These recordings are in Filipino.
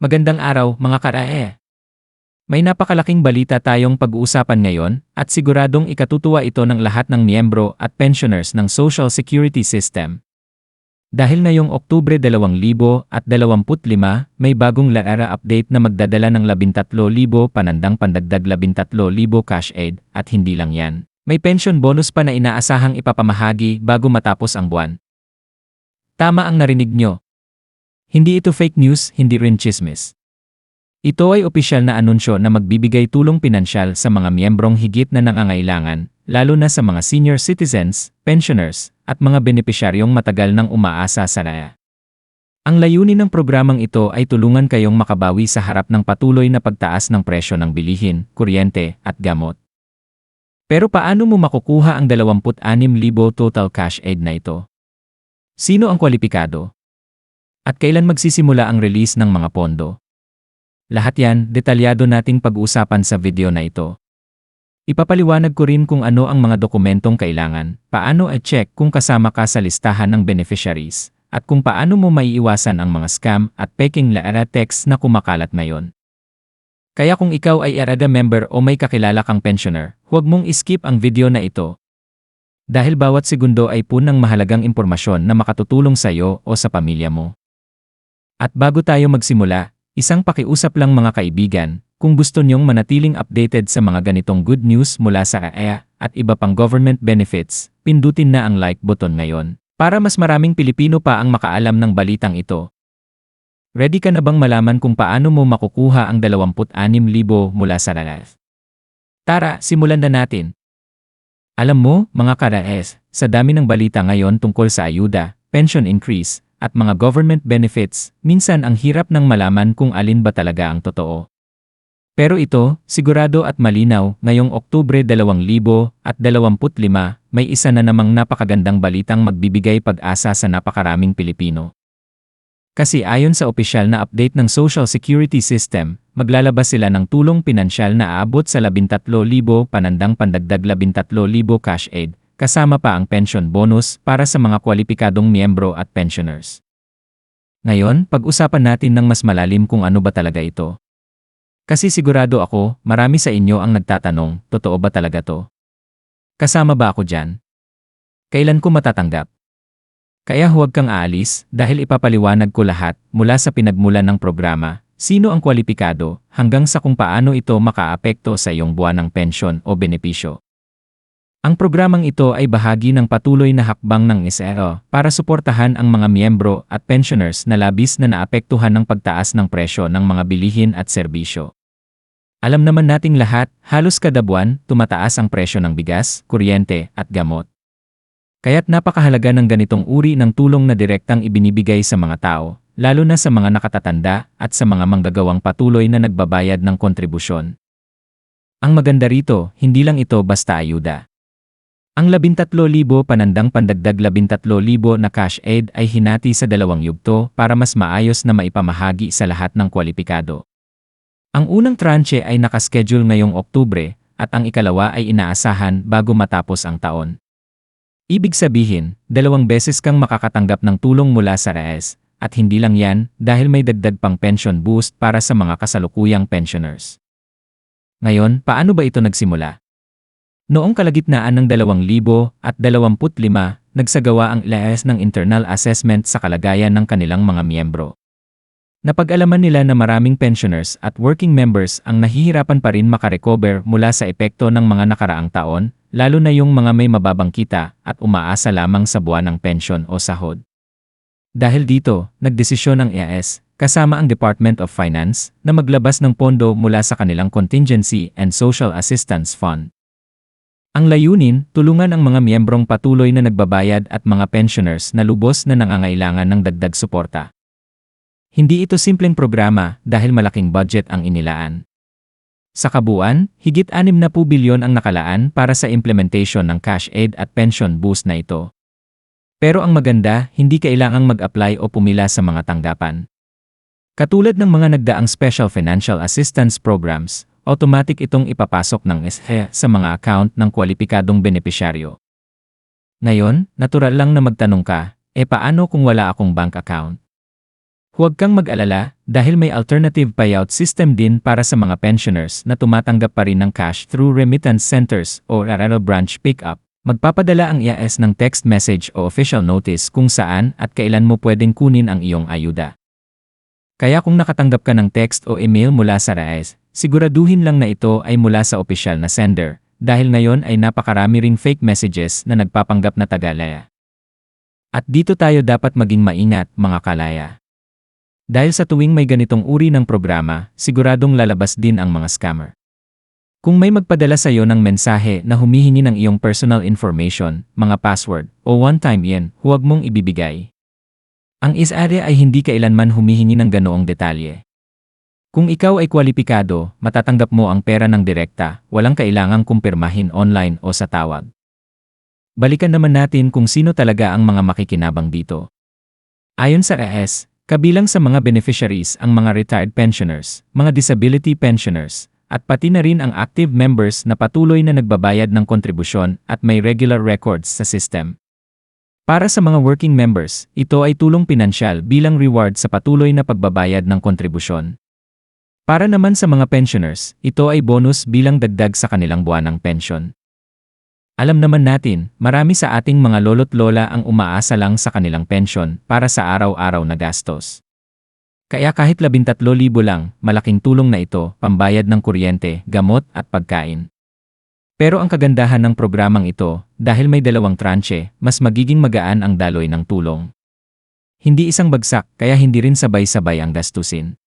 Magandang araw mga karae. May napakalaking balita tayong pag-uusapan ngayon at siguradong ikatutuwa ito ng lahat ng miyembro at pensioners ng Social Security System. Dahil ngayong Oktubre 2025, may bagong laara update na magdadala ng 13,000 panandang pandagdag 13,000 cash aid at hindi lang yan. May pension bonus pa na inaasahang ipapamahagi bago matapos ang buwan. Tama ang narinig nyo. Hindi ito fake news, hindi rin chismis. Ito ay opisyal na anunsyo na magbibigay tulong pinansyal sa mga miyembrong higit na nangangailangan, lalo na sa mga senior citizens, pensioners, at mga benepisyaryong matagal nang umaasa sa RAA. Ang layunin ng programang ito ay tulungan kayong makabawi sa harap ng patuloy na pagtaas ng presyo ng bilihin, kuryente, at gamot. Pero paano mo makukuha ang 26,000 total cash aid na ito? Sino ang kwalipikado? At kailan magsisimula ang release ng mga pondo? Lahat yan, detalyado nating pag-uusapan sa video na ito. Ipapaliwanag ko rin kung ano ang mga dokumentong kailangan, paano i-check kung kasama ka sa listahan ng beneficiaries, at kung paano mo maiiwasan ang mga scam at peking laara text na kumakalat ngayon. Kaya kung ikaw ay ARADA member o may kakilala kang pensioner, huwag mong iskip ang video na ito. Dahil bawat segundo ay punang mahalagang impormasyon na makatutulong sa iyo o sa pamilya mo. At bago tayo magsimula, isang pakiusap lang mga kaibigan, kung gusto niyong manatiling updated sa mga ganitong good news mula sa AEA at iba pang government benefits, pindutin na ang like button ngayon para mas maraming Pilipino pa ang makaalam ng balitang ito. Ready ka na bang malaman kung paano mo makukuha ang 26,000 mula sa RAF? Tara, simulan na natin. Alam mo, mga karaes, sa dami ng balita ngayon tungkol sa ayuda, pension increase, at mga government benefits, minsan ang hirap ng malaman kung alin ba talaga ang totoo. Pero ito, sigurado at malinaw, ngayong Oktubre 2025, may isa na namang napakagandang balitang magbibigay pag-asa sa napakaraming Pilipino. Kasi ayon sa opisyal na update ng Social Security System, maglalabas sila ng tulong pinansyal na aabot sa 13,000 panandang pandagdag 13,000 cash aid, kasama pa ang pension bonus para sa mga kwalipikadong miyembro at pensioners. Ngayon, pag-usapan natin ng mas malalim kung ano ba talaga ito. Kasi sigurado ako, marami sa inyo ang nagtatanong, totoo ba talaga to? Kasama ba ako dyan? Kailan ko matatanggap? Kaya huwag kang aalis dahil ipapaliwanag ko lahat mula sa pinagmulan ng programa, sino ang kwalipikado, hanggang sa kung paano ito makaapekto sa iyong buwan ng pensyon o benepisyo. Ang programang ito ay bahagi ng patuloy na hakbang ng ISEO para suportahan ang mga miyembro at pensioners na labis na naapektuhan ng pagtaas ng presyo ng mga bilihin at serbisyo. Alam naman nating lahat, halos kada buwan, tumataas ang presyo ng bigas, kuryente, at gamot. Kaya't napakahalaga ng ganitong uri ng tulong na direktang ibinibigay sa mga tao, lalo na sa mga nakatatanda at sa mga manggagawang patuloy na nagbabayad ng kontribusyon. Ang maganda rito, hindi lang ito basta ayuda. Ang 13,000 panandang pandagdag 13,000 na cash aid ay hinati sa dalawang yugto para mas maayos na maipamahagi sa lahat ng kwalipikado. Ang unang tranche ay nakaschedule ngayong Oktubre at ang ikalawa ay inaasahan bago matapos ang taon. Ibig sabihin, dalawang beses kang makakatanggap ng tulong mula sa RAES at hindi lang yan dahil may dagdag pang pension boost para sa mga kasalukuyang pensioners. Ngayon, paano ba ito nagsimula? Noong kalagitnaan ng 2025, nagsagawa ang LAS ng internal assessment sa kalagayan ng kanilang mga miyembro. Napag-alaman nila na maraming pensioners at working members ang nahihirapan pa rin makarecover mula sa epekto ng mga nakaraang taon, lalo na yung mga may mababang kita at umaasa lamang sa buwan ng pension o sahod. Dahil dito, nagdesisyon ang EAS, kasama ang Department of Finance, na maglabas ng pondo mula sa kanilang Contingency and Social Assistance Fund. Ang layunin, tulungan ang mga miyembrong patuloy na nagbabayad at mga pensioners na lubos na nangangailangan ng dagdag suporta. Hindi ito simpleng programa dahil malaking budget ang inilaan. Sa kabuuan, higit 6 na po bilyon ang nakalaan para sa implementation ng cash aid at pension boost na ito. Pero ang maganda, hindi kailangang mag-apply o pumila sa mga tanggapan. Katulad ng mga nagdaang Special Financial Assistance Programs, automatic itong ipapasok ng SHE sa mga account ng kwalipikadong benepisyaryo. Ngayon, natural lang na magtanong ka, e paano kung wala akong bank account? Huwag kang mag-alala dahil may alternative payout system din para sa mga pensioners na tumatanggap pa rin ng cash through remittance centers o RRL branch pickup. Magpapadala ang IAS ng text message o official notice kung saan at kailan mo pwedeng kunin ang iyong ayuda. Kaya kung nakatanggap ka ng text o email mula sa RAES, siguraduhin lang na ito ay mula sa opisyal na sender dahil ngayon ay napakarami ring fake messages na nagpapanggap na tagalaya. At dito tayo dapat maging maingat mga kalaya. Dahil sa tuwing may ganitong uri ng programa, siguradong lalabas din ang mga scammer. Kung may magpadala sa iyo ng mensahe na humihingi ng iyong personal information, mga password, o one-time yen, huwag mong ibibigay. Ang ISARE ay hindi kailanman humihingi ng ganoong detalye. Kung ikaw ay kwalipikado, matatanggap mo ang pera ng direkta, walang kailangang kumpirmahin online o sa tawag. Balikan naman natin kung sino talaga ang mga makikinabang dito. Ayon sa AS, Kabilang sa mga beneficiaries ang mga retired pensioners, mga disability pensioners, at pati na rin ang active members na patuloy na nagbabayad ng kontribusyon at may regular records sa system. Para sa mga working members, ito ay tulong pinansyal bilang reward sa patuloy na pagbabayad ng kontribusyon. Para naman sa mga pensioners, ito ay bonus bilang dagdag sa kanilang buwanang pensyon. Alam naman natin, marami sa ating mga lolo't lola ang umaasa lang sa kanilang pensyon para sa araw-araw na gastos. Kaya kahit 13,000 lang, malaking tulong na ito, pambayad ng kuryente, gamot at pagkain. Pero ang kagandahan ng programang ito, dahil may dalawang tranche, mas magiging magaan ang daloy ng tulong. Hindi isang bagsak, kaya hindi rin sabay-sabay ang gastusin.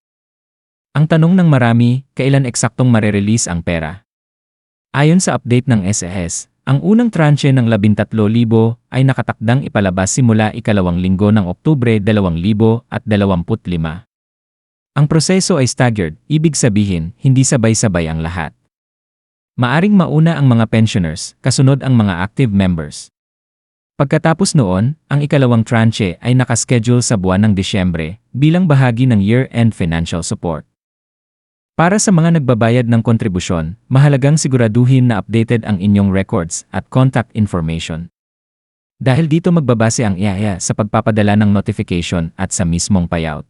Ang tanong ng marami, kailan eksaktong marerelease ang pera? Ayon sa update ng SES, ang unang tranche ng 13,000 ay nakatakdang ipalabas simula ikalawang linggo ng Oktubre 2025. Ang proseso ay staggered, ibig sabihin, hindi sabay-sabay ang lahat. Maaring mauna ang mga pensioners, kasunod ang mga active members. Pagkatapos noon, ang ikalawang tranche ay nakaschedule sa buwan ng Disyembre bilang bahagi ng year-end financial support. Para sa mga nagbabayad ng kontribusyon, mahalagang siguraduhin na updated ang inyong records at contact information. Dahil dito magbabase ang IAIA sa pagpapadala ng notification at sa mismong payout.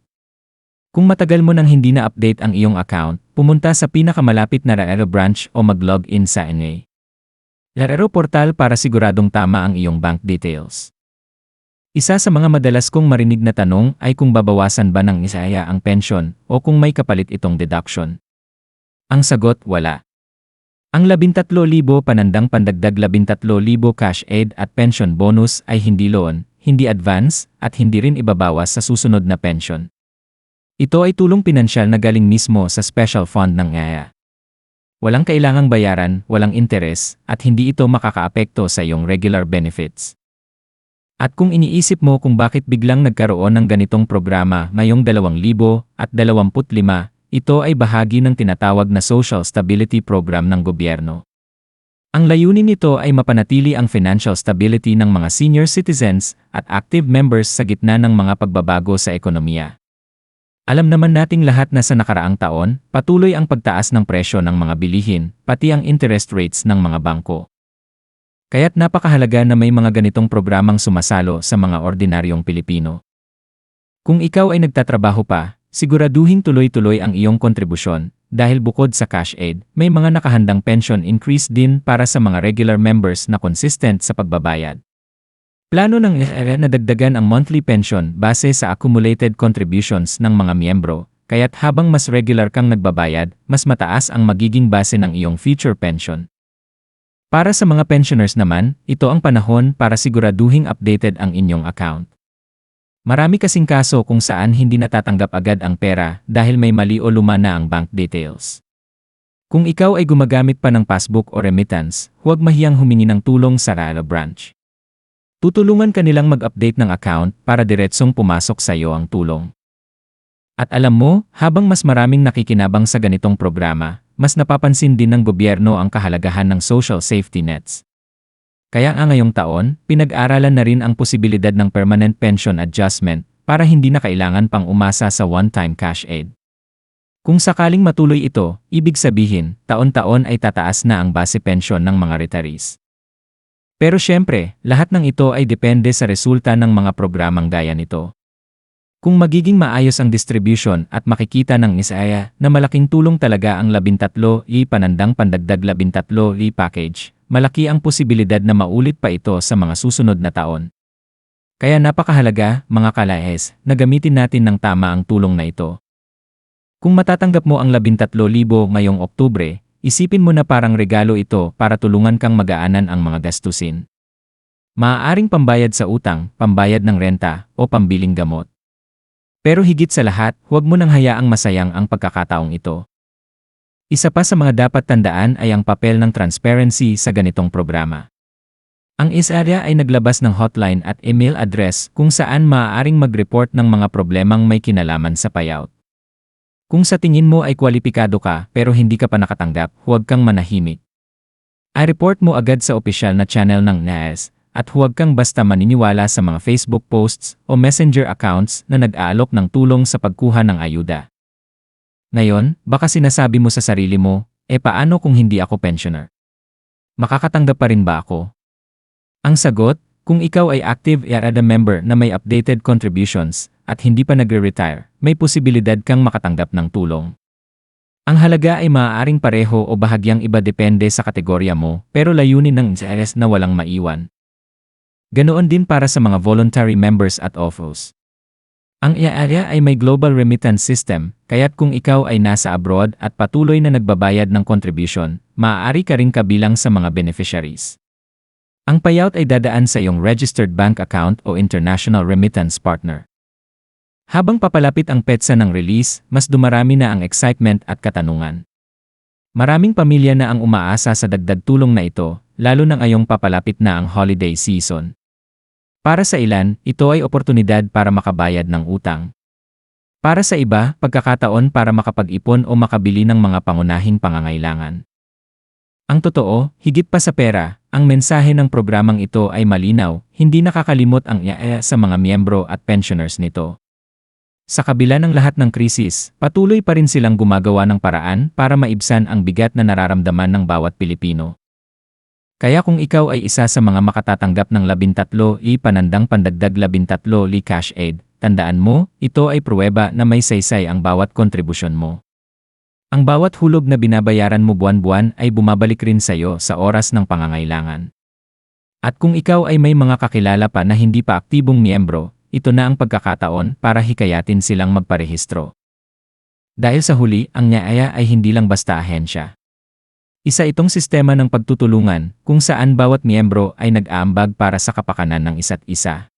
Kung matagal mo nang hindi na-update ang iyong account, pumunta sa pinakamalapit na Raero branch o mag-login sa NA. Raero portal para siguradong tama ang iyong bank details. Isa sa mga madalas kong marinig na tanong ay kung babawasan ba ng isaya ang pension o kung may kapalit itong deduction. Ang sagot, wala. Ang 13,000 panandang pandagdag 13,000 cash aid at pension bonus ay hindi loan, hindi advance, at hindi rin ibabawas sa susunod na pension. Ito ay tulong pinansyal na galing mismo sa special fund ng IAYA. Walang kailangang bayaran, walang interes, at hindi ito makakaapekto sa iyong regular benefits. At kung iniisip mo kung bakit biglang nagkaroon ng ganitong programa ngayong 2025, ito ay bahagi ng tinatawag na Social Stability Program ng gobyerno. Ang layunin nito ay mapanatili ang financial stability ng mga senior citizens at active members sa gitna ng mga pagbabago sa ekonomiya. Alam naman nating lahat na sa nakaraang taon, patuloy ang pagtaas ng presyo ng mga bilihin, pati ang interest rates ng mga bangko. Kaya't napakahalaga na may mga ganitong programang sumasalo sa mga ordinaryong Pilipino. Kung ikaw ay nagtatrabaho pa, siguraduhin tuloy-tuloy ang iyong kontribusyon dahil bukod sa cash aid, may mga nakahandang pension increase din para sa mga regular members na consistent sa pagbabayad. Plano ng FR na dagdagan ang monthly pension base sa accumulated contributions ng mga miyembro, kaya't habang mas regular kang nagbabayad, mas mataas ang magiging base ng iyong future pension. Para sa mga pensioners naman, ito ang panahon para siguraduhing updated ang inyong account. Marami kasing kaso kung saan hindi natatanggap agad ang pera dahil may mali o luma na ang bank details. Kung ikaw ay gumagamit pa ng passbook o remittance, huwag mahiyang humingi ng tulong sa Rala branch. Tutulungan ka nilang mag-update ng account para diretsong pumasok sa iyo ang tulong. At alam mo, habang mas maraming nakikinabang sa ganitong programa, mas napapansin din ng gobyerno ang kahalagahan ng social safety nets. Kaya nga ngayong taon, pinag-aralan na rin ang posibilidad ng permanent pension adjustment para hindi na kailangan pang umasa sa one-time cash aid. Kung sakaling matuloy ito, ibig sabihin, taon-taon ay tataas na ang base pension ng mga retirees. Pero syempre, lahat ng ito ay depende sa resulta ng mga programang gaya nito. Kung magiging maayos ang distribution at makikita ng Isaya na malaking tulong talaga ang 13 i panandang pandagdag 13 i package, malaki ang posibilidad na maulit pa ito sa mga susunod na taon. Kaya napakahalaga, mga kalahes, na gamitin natin ng tama ang tulong na ito. Kung matatanggap mo ang 13,000 ngayong Oktubre, isipin mo na parang regalo ito para tulungan kang magaanan ang mga gastusin. Maaaring pambayad sa utang, pambayad ng renta, o pambiling gamot. Pero higit sa lahat, huwag mo nang hayaang masayang ang pagkakataong ito. Isa pa sa mga dapat tandaan ay ang papel ng transparency sa ganitong programa. Ang ISARIA ay naglabas ng hotline at email address kung saan maaaring mag-report ng mga problemang may kinalaman sa payout. Kung sa tingin mo ay kwalipikado ka pero hindi ka pa nakatanggap, huwag kang manahimik. I-report mo agad sa opisyal na channel ng NAS at huwag kang basta maniniwala sa mga Facebook posts o messenger accounts na nag-aalok ng tulong sa pagkuha ng ayuda. Ngayon, baka sinasabi mo sa sarili mo, e paano kung hindi ako pensioner? Makakatanggap pa rin ba ako? Ang sagot, kung ikaw ay active IRADA member na may updated contributions at hindi pa nagre-retire, may posibilidad kang makatanggap ng tulong. Ang halaga ay maaaring pareho o bahagyang iba depende sa kategorya mo, pero layunin ng NCRS na walang maiwan. Ganoon din para sa mga voluntary members at OFOs. Ang IARA ay may global remittance system, kaya't kung ikaw ay nasa abroad at patuloy na nagbabayad ng contribution, maaari ka rin kabilang sa mga beneficiaries. Ang payout ay dadaan sa iyong registered bank account o international remittance partner. Habang papalapit ang petsa ng release, mas dumarami na ang excitement at katanungan. Maraming pamilya na ang umaasa sa dagdag tulong na ito, lalo na ngayong papalapit na ang holiday season. Para sa ilan, ito ay oportunidad para makabayad ng utang. Para sa iba, pagkakataon para makapag-ipon o makabili ng mga pangunahing pangangailangan. Ang totoo, higit pa sa pera, ang mensahe ng programang ito ay malinaw, hindi nakakalimot ang IAEA sa mga miyembro at pensioners nito. Sa kabila ng lahat ng krisis, patuloy pa rin silang gumagawa ng paraan para maibsan ang bigat na nararamdaman ng bawat Pilipino. Kaya kung ikaw ay isa sa mga makatatanggap ng 13 i panandang pandagdag 13 li cash aid, tandaan mo, ito ay pruweba na may saysay ang bawat kontribusyon mo. Ang bawat hulog na binabayaran mo buwan-buwan ay bumabalik rin sa iyo sa oras ng pangangailangan. At kung ikaw ay may mga kakilala pa na hindi pa aktibong miyembro, ito na ang pagkakataon para hikayatin silang magparehistro. Dahil sa huli, ang NYAIA ay hindi lang basta ahensya. Isa itong sistema ng pagtutulungan kung saan bawat miyembro ay nag-aambag para sa kapakanan ng isa't isa.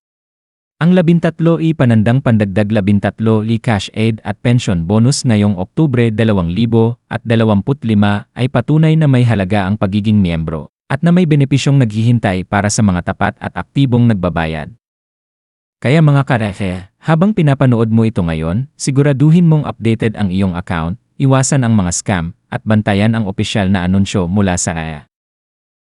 Ang 13 i panandang pandagdag 13 li cash aid at pension bonus ngayong Oktubre 2025 ay patunay na may halaga ang pagiging miyembro at na may benepisyong naghihintay para sa mga tapat at aktibong nagbabayad. Kaya mga karehe, habang pinapanood mo ito ngayon, siguraduhin mong updated ang iyong account, iwasan ang mga scam, at bantayan ang opisyal na anunsyo mula sa kaya.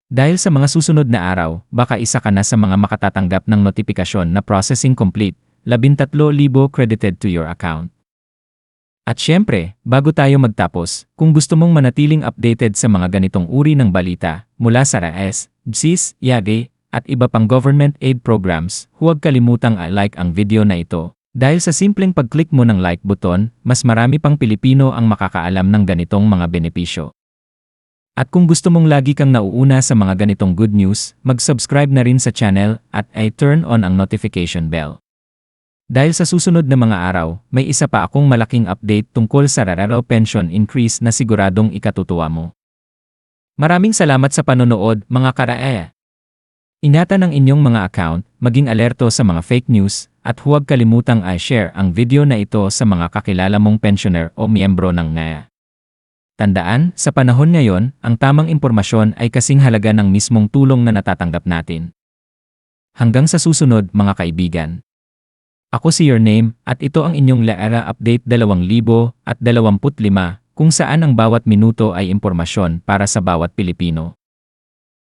Dahil sa mga susunod na araw, baka isa ka na sa mga makatatanggap ng notifikasyon na processing complete, 13,000 credited to your account. At syempre, bago tayo magtapos, kung gusto mong manatiling updated sa mga ganitong uri ng balita mula sa RAS, BSIS, IAGE, at iba pang government aid programs, huwag kalimutang i-like ang video na ito dahil sa simpleng pag-click mo ng like button, mas marami pang Pilipino ang makakaalam ng ganitong mga benepisyo. At kung gusto mong lagi kang nauuna sa mga ganitong good news, mag-subscribe na rin sa channel at ay turn on ang notification bell. Dahil sa susunod na mga araw, may isa pa akong malaking update tungkol sa Rararo Pension Increase na siguradong ikatutuwa mo. Maraming salamat sa panonood, mga karaaya. Ingatan ang inyong mga account, maging alerto sa mga fake news, at huwag kalimutang i-share ang video na ito sa mga kakilala mong pensioner o miyembro ng NAYA. Tandaan, sa panahon ngayon, ang tamang impormasyon ay kasing halaga ng mismong tulong na natatanggap natin. Hanggang sa susunod mga kaibigan. Ako si Your Name at ito ang inyong Laara Update 2025 kung saan ang bawat minuto ay impormasyon para sa bawat Pilipino.